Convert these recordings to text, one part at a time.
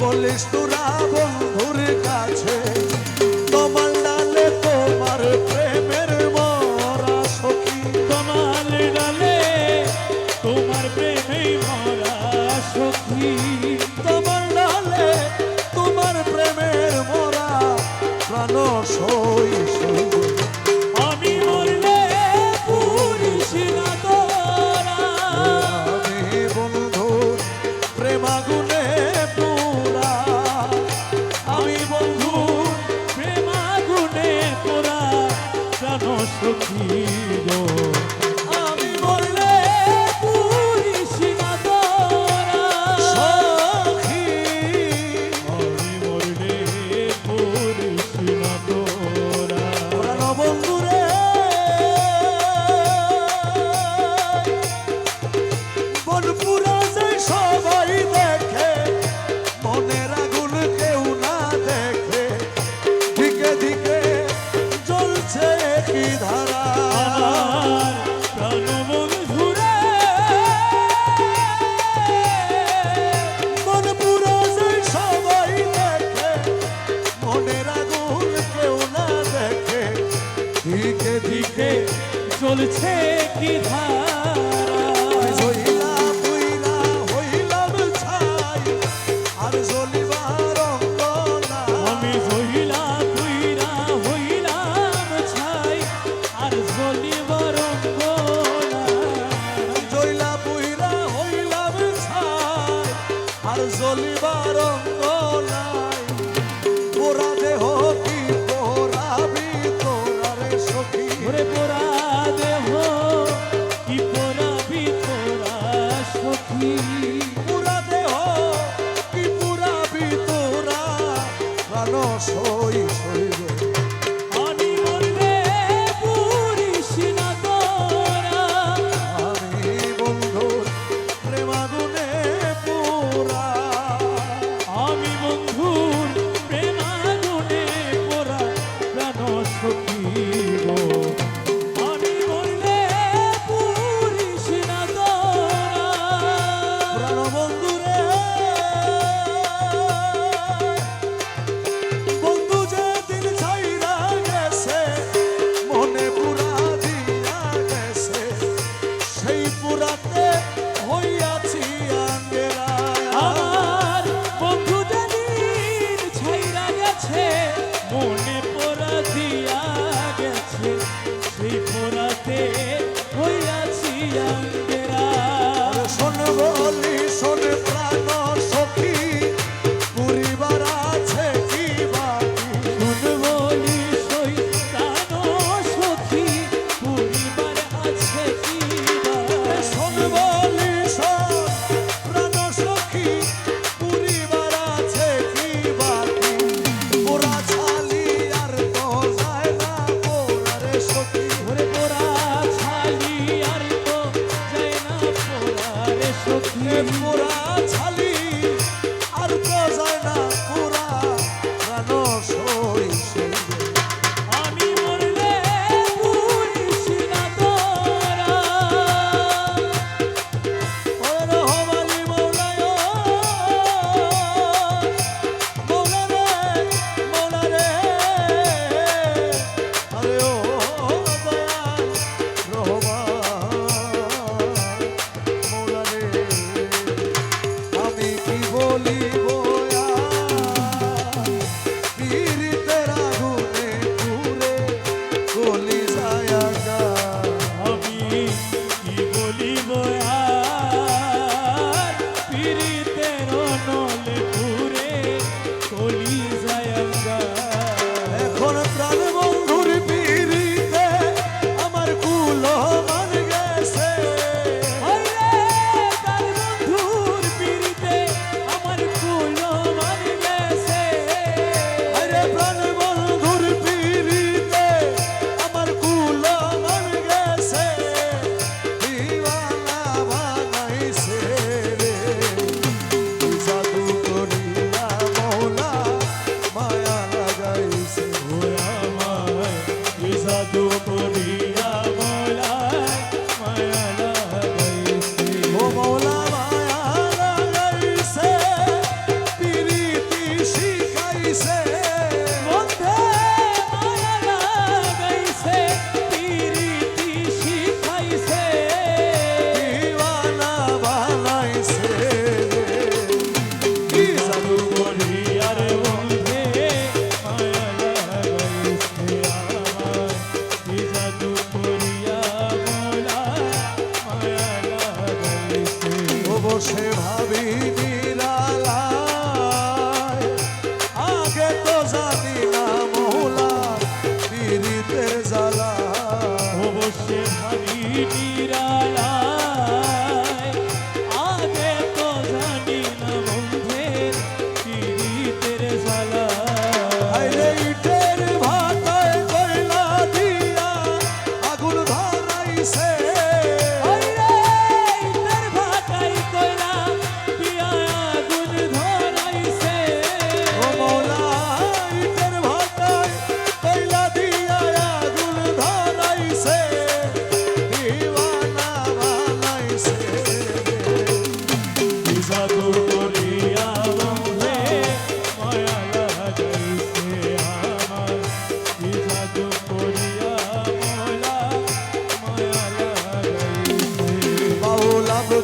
বলিস তোরা বন্ধুর চলছে কি ধারা? আর জ্বলিবার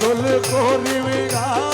দোল করিবি গা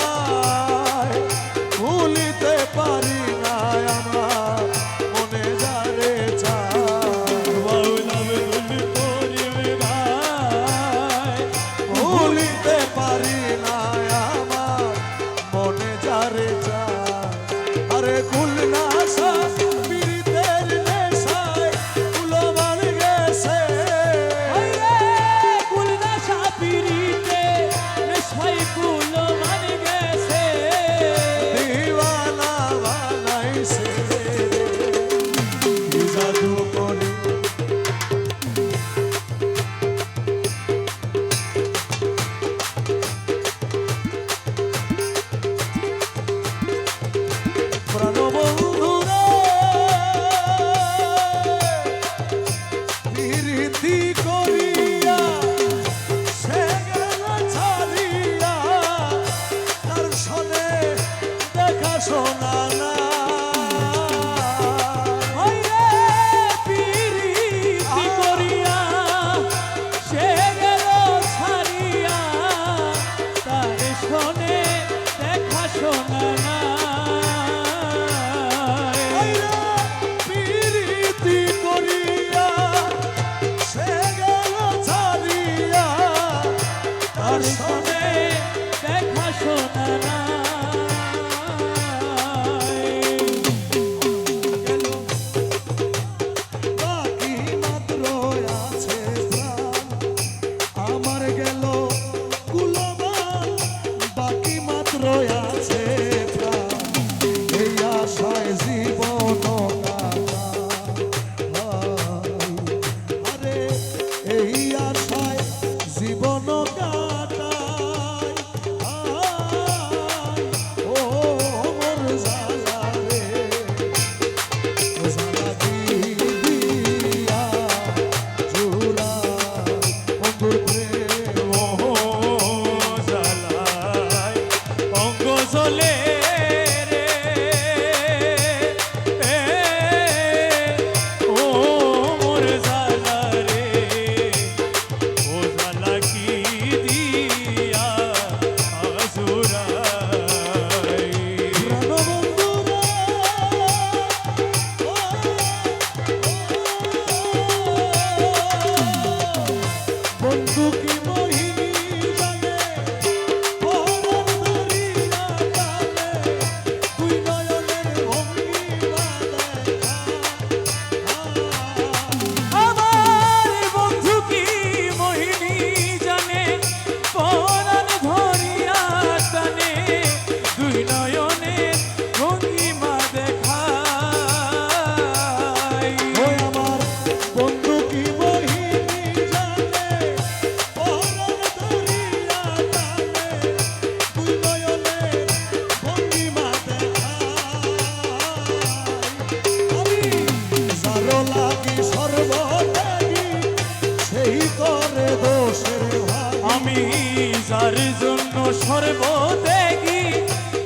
যার জন্য সর্বত্যাগী,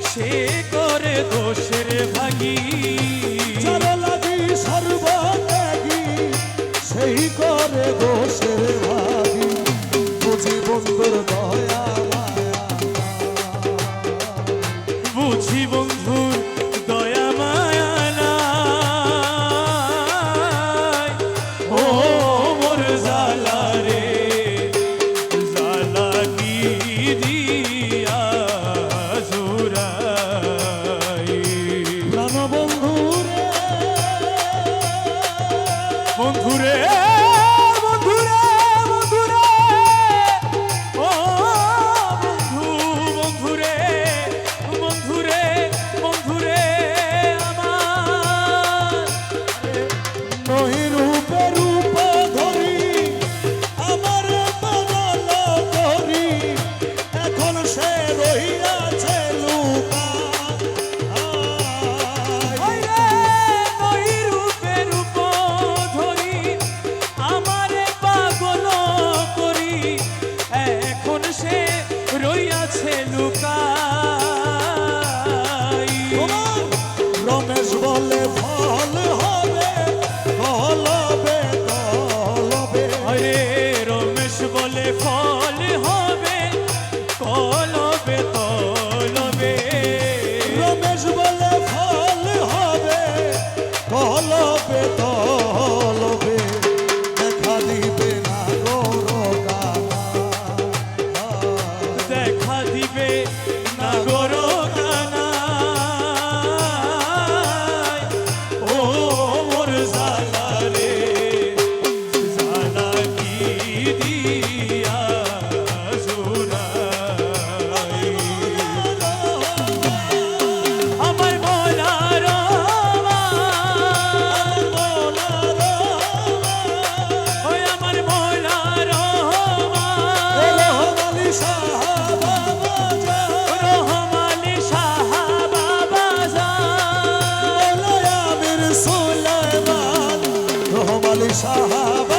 সে করে দোষের ভাগি। যার লাগি সর্বত্যাগী, সেই করে দোষের ভাগি। বুঝি বন্ধুর দয়া yeah. বাজার আমির সুলাইমান রহমালি সাহাবা